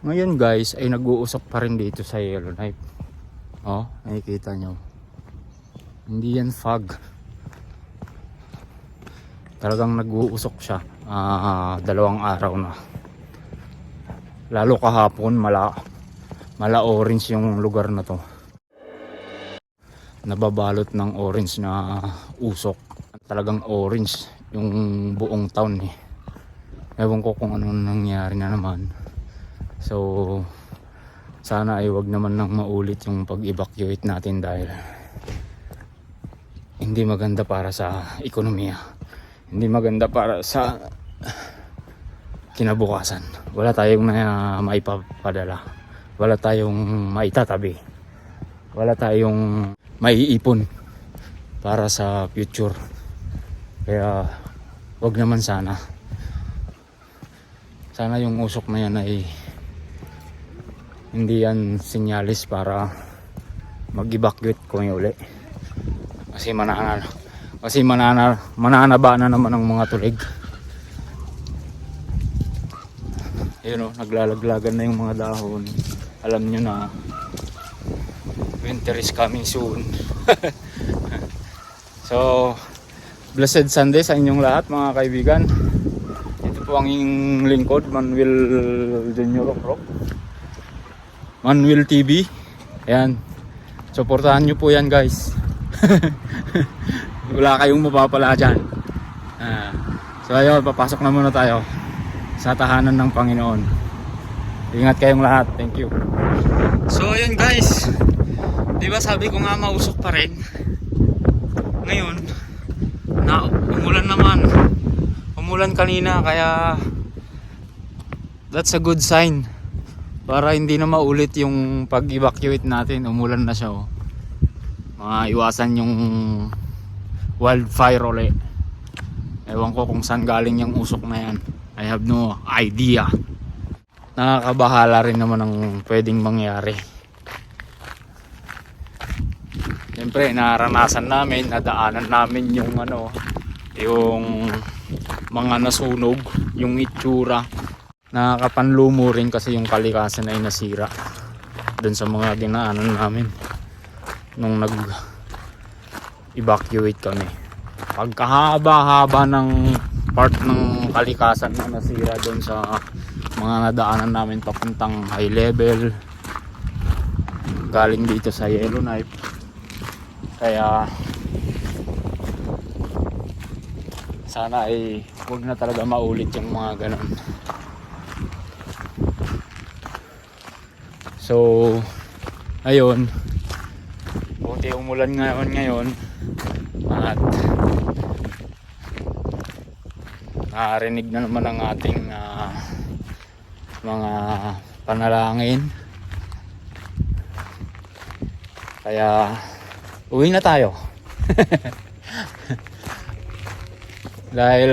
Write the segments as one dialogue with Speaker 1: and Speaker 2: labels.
Speaker 1: Ngayon guys ay nag-uusok pa rin dito sa Yellowknife. Oh, nakikita nyo. Hindi yan fog. Talagang nag-uusok siya. Ah, dalawang araw na. Lalo kahapon mala mala orange yung lugar na to. Nababalot ng orange na usok. Talagang orange yung buong town eh. Ewan ko kung ano nangyari na naman. So, sana ay wag naman nang maulit yung pag-evacuate natin dahil hindi maganda para sa ekonomiya. Hindi maganda para sa kinabukasan. Wala tayong na maipapadala. Wala tayong maitatabi. Wala tayong maiipon para sa future. Kaya wag naman sana. Sana yung usok na yan ay hindi yan sinyalis para mag-evacuate kung uli. Kasi manana kasi manana mananaba na naman ang mga tulig. Yun o, naglalaglagan na yung mga dahon. Alam nyo na winter is coming soon. so, blessed Sunday sa inyong lahat mga kaibigan. Ito po ang lingkod, Manuel Junior Rock. Manuel TV. Ayan. Suportahan nyo po yan guys. Wala kayong mapapala dyan. Ah. so ayun, papasok na muna tayo sa tahanan ng Panginoon. Ingat kayong lahat. Thank you. So ayun guys. Di ba sabi ko nga mausok pa rin. Ngayon, na umulan naman. Umulan kanina kaya that's a good sign para hindi na maulit yung pag-evacuate natin. Umulan na siya oh. Mga iwasan yung wildfire ulit. Ewan ko kung saan galing yung usok na yan. I have no idea. Nakakabahala rin naman ang pwedeng mangyari. Siyempre, naranasan namin, nadaanan namin yung ano, yung mga nasunog, yung itsura. Nakakapanlumo rin kasi yung kalikasan ay nasira dun sa mga dinaanan namin nung nag evacuate kami. Pagkahaba-haba ng part ng kalikasan na nasira doon sa mga nadaanan namin papuntang high level galing dito sa Yellowknife. Kaya sana ay huwag na talaga maulit yung mga ganun so ayun. Buti umulan ngayon ngayon. At nakarinig na naman ang ating ah, mga panalangin. Kaya uwi na tayo. Dahil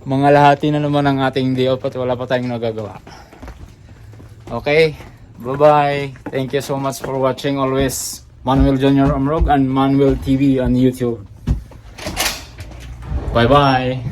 Speaker 1: mga lahati na naman ang ating day off at wala pa tayong nagagawa. Okay bye bye thank you so much for watching always. Manuel Junior Amrog and Manuel TV on YouTube. Bye bye